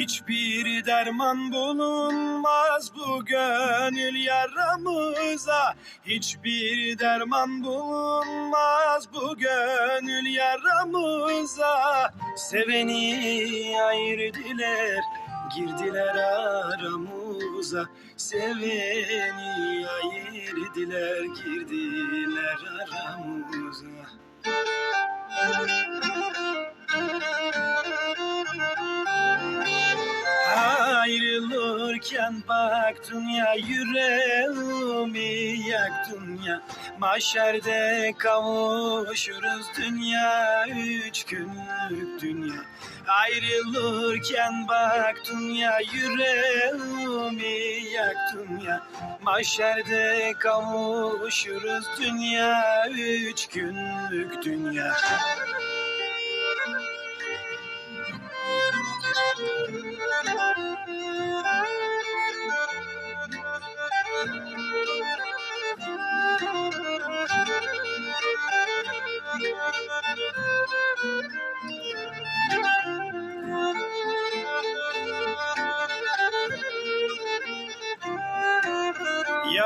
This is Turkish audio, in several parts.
Hiçbir derman bulunmaz bu gönül yaramıza Hiçbir derman bulunmaz bu gönül yaramıza Seveni ayırdılar girdiler aramıza. Seveni ayırdılar girdiler aramıza Ayrılırken baktın ya yüreğimi yaktın ya Maşerde kavuşuruz dünya üç günlük dünya. Ayrılırken baktın ya yüreğimi yaktın ya Maşerde kavuşuruz dünya üç günlük dünya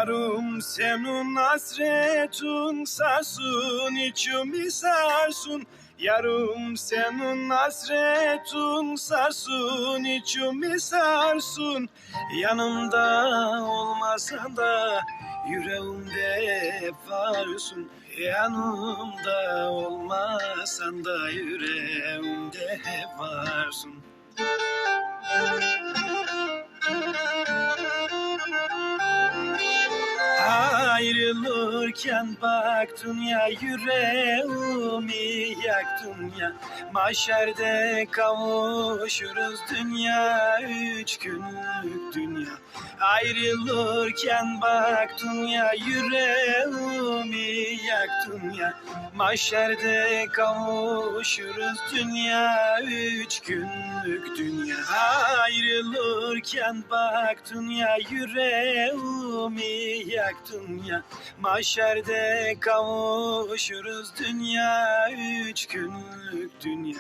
Yarım senin hasretun sarsun içimi sarsun Yarım senin hasretun sarsun içimi sarsun Yanımda olmasan da yüreğimde hep varsın. Yanımda olmasan da yüreğimde hep varsın Ayrılırken baktın ya yüreğimi yaktın ya. Maşerde kavuşuruz dünya üç günlük dünya. Ayrılırken baktın ya yüreğimi yaktın ya. Maşerde kavuşuruz dünya üç günlük dünya Ayrılırken baktın ya yüreğimi yaktın ya. Maşerde kavuşuruz dünya üç günlük dünya